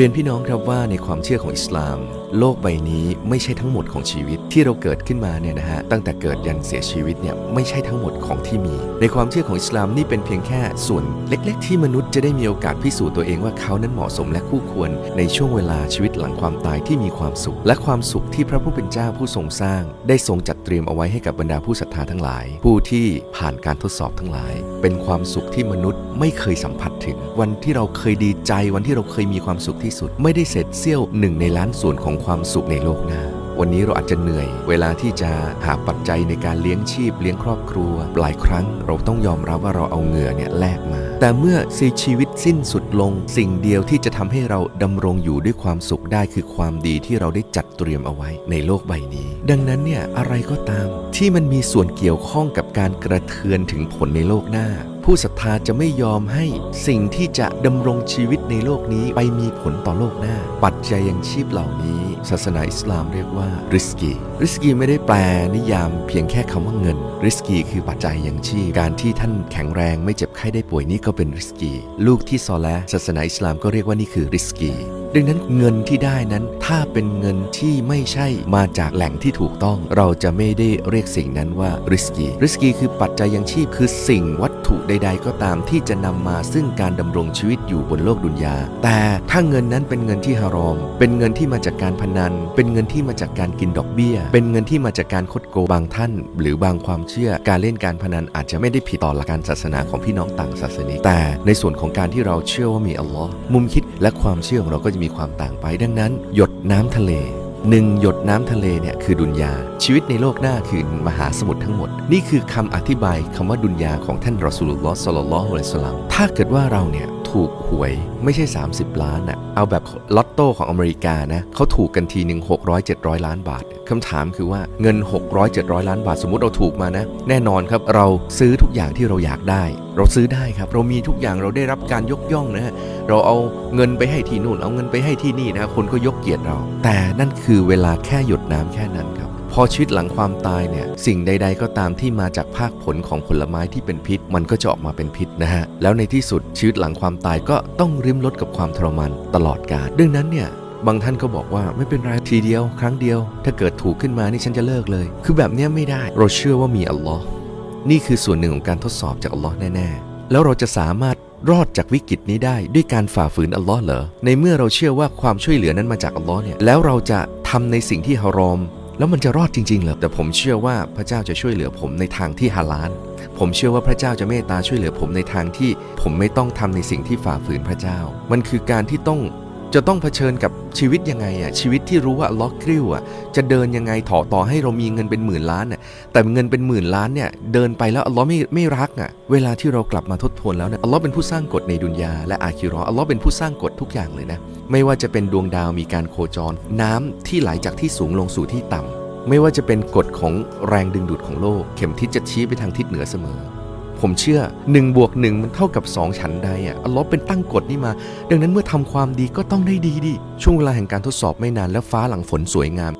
เรียนพี่น้องครับว่าในความเชื่อของอิสลาม โลกใบนี้ไม่ใช่ทั้งหมดของชีวิตที่เราเกิดขึ้นมาเนี่ยนะฮะตั้งแต่เกิดยันเสียชีวิตเนี่ยไม่ใช่ทั้งหมดของที่มี ในความเชื่อของอิสลามนี่เป็นเพียงแค่ส่วนเล็ก ๆ ที่มนุษย์จะได้มีโอกาสพิสูจน์ตัวเองว่าเขานั้นเหมาะสมและคู่ควร ในช่วงเวลาชีวิตหลังความตายที่มีความสุข และความสุขที่พระผู้เป็นเจ้าผู้ทรงสร้าง ได้ทรงจัดเตรียมเอาไว้ให้กับบรรดาผู้ศรัทธาทั้งหลาย ผู้ที่ผ่านการทดสอบทั้งหลาย เป็นความสุขที่มนุษย์ไม่เคยสัมผัสถึง วันที่เราเคยดีใจวันที่เราเคยมีความสุขที่สุด ไม่ได้เศษเสี้ยวหนึ่งในล้านส่วนของความสุขในโลกหน้า วันนี้เราอาจจะเหนื่อย เวลาที่จะหาปัจจัยในการเลี้ยงชีพเลี้ยงครอบครัว หลายครั้งเราต้องยอมรับว่าเราเอาเหงื่อเนี่ยแลกมา แต่เมื่อสีชีวิตสิ้นสุดลง สิ่งเดียวที่จะทำให้เราดำรงอยู่ด้วยความสุขได้คือความดีที่เราได้จัดเตรียมเอาไว้ในโลกใบนี้ ดังนั้นเนี่ยอะไรก็ตาม ที่มันมีส่วนเกี่ยวข้องกับการกระเทือนถึงผลในโลกหน้า ผู้ศรัทธาจะไม่ยอมให้สิ่งที่จะดำรงชีวิตในโลกนี้ไปมีผลต่อโลกหน้า ปัจจัยยังชีพเหล่านี้ ศาสนาอิสลามเรียกว่าริสกีริสกีไม่ได้แปลนิยามเพียงแค่คำว่าเงิน ริสกีคือปัจจัยยังชีพ การที่ท่านแข็งแรงไม่เจ็บไข้ได้ป่วยนี่ก็เป็นริสกี ลูกที่ซอแลศาสนาอิสลามก็เรียกว่านี่คือริสกี ดังนั้นเงินที่ได้นั้นถ้าเป็นเงินที่ไม่ใช่มาจากแหล่งที่ถูกต้อง เราจะไม่ได้เรียกสิ่งนั้นว่าริสกีริสกีคือปัจจัยยังชีพคือสิ่งวัตถุใด ๆ ก็ตามที่จะนำมาซึ่งการดำรงชีวิตอยู่บนโลกดุนยา แต่ถ้าเงินนั้นเป็นเงินที่ฮารอม เป็นเงินที่มาจากการพนัน เป็นเงินที่มาจากการกินดอกเบี้ย เป็นเงินที่มาจากการคดโกงบางท่าน หรือบางความเชื่อการเล่นการพนันอาจจะไม่ได้ผิดต่อหลักการศาสนาของพี่น้องต่างศาสนาแต่ในส่วนของการที่เราเชื่อว่ามีอัลลอฮ์มุมคิดและความเชื่อของเราก็จะมีความต่างไป ดังนั้น หยดน้ำทะเลหนึ่งหยดน้ำทะเลเนี่ยคือดุนยา ชีวิตในโลกหน้าคือมหาสมุทรทั้งหมด นี่คือคำอธิบายคำว่าดุนยาของท่านรอสูลุลลอฮ์สัลลัลลอฮุอะลัยฮิวะสัลามถ้าเกิดว่าเราเนี่ย ถูกหวยไม่ใช่ 30 ล้านอะเอาแบบลอตโต้ของอเมริกานะเขาถูกกันทีหนึ่ง600 700 ล้านบาทคำถามคือว่าเงิน 600 700 ล้านบาทสมมติเราถูกมานะ แน่นอนครับเราซื้อทุกอย่างที่เราอยากได้ เราซื้อได้ครับเรามีทุกอย่างเราได้รับการยกย่องนะฮะเราเอาเงินไปให้ที่นู่น เอาเงินไปให้ที่นี่นะคนก็ยกเกียรติเรา แต่นั่นคือเวลาแค่หยดน้ำแค่นั้นครับ อชีวิตหลังความตายเนี่ยสิ่งใด ๆ ก็ตามที่มาจากภาคผลของผลไม้ที่เป็นพิษ มันก็จะออกมาเป็นพิษนะฮะแล้วในที่สุดชีวิตหลังความตายก็ต้องริมรถกับความทรมานตลอดกาลดังนั้นเนี่ยบางท่านก็บอกว่าไม่เป็นไรทีเดียว ครั้งเดียว ถ้าเกิดถูกขึ้นมานี่ฉันจะเลิกเลย คือแบบนี้ไม่ได้เราเชื่อว่ามีอัลลอฮ์นี่คือส่วนหนึ่งของการทดสอบจากอัลลอฮ์แน่ๆ แล้วเราจะสามารถรอดจากวิกฤตนี้ได้ด้วยการฝ่าฝืนอัลลอฮ์เหรอในเมื่อเราเชื่อว่าความช่วยเหลือนั้นมาจากอัลลอฮ์เนี่ยแล้วเราจะทำในสิ่งที่ฮารอม แล้วมันจะรอดจริงๆเหรอแต่ผมเชื่อว่าพระเจ้าจะช่วยเหลือผมในทางที่ฮาลานผมเชื่อว่าพระเจ้าจะเมตตาช่วยเหลือผมในทางที่ ผมไม่ต้องทำในสิ่งที่ฝ่าฝืนพระเจ้า มันคือการที่ต้อง จะต้องเผชิญกับชีวิตยังไงอะชีวิตที่รู้ว่าล็อกกริ้วอะจะเดินยังไงถอต่อให้เรามีเงินเป็นหมื่นล้านอะแต่เงินเป็นหมื่นล้านเนี่ยเดินไปแล้วอัลลอฮ์ไม่ไม่รักอะเวลาที่เรากลับมาทบทวนแล้วเนี่ยอัลลอฮ์เป็นผู้สร้างกฎในดุนยาและอาคิราะห์อัลลอฮ์เป็นผู้สร้างกฎทุกอย่างเลยนะไม่ว่าจะเป็นดวงดาวมีการโคจร น้ำที่ไหลจากที่สูงลงสู่ที่ต่ำไม่ว่าจะเป็นกฎของแรงดึงดูดของโลก เข็มทิศจะชี้ไปทางทิศเหนือเสมอ ผมเชื่อ1บวกหมันเท่ากับ 2 ฉันใดอะอัลลอฮ์เป็นตั้งกฎนี่มา ดังนั้นเมื่อทำความดีก็ต้องได้ดีดิช่วงเวลาแห่งการทดสอบไม่นานแล้วฟ้าหลังฝนสวยงาม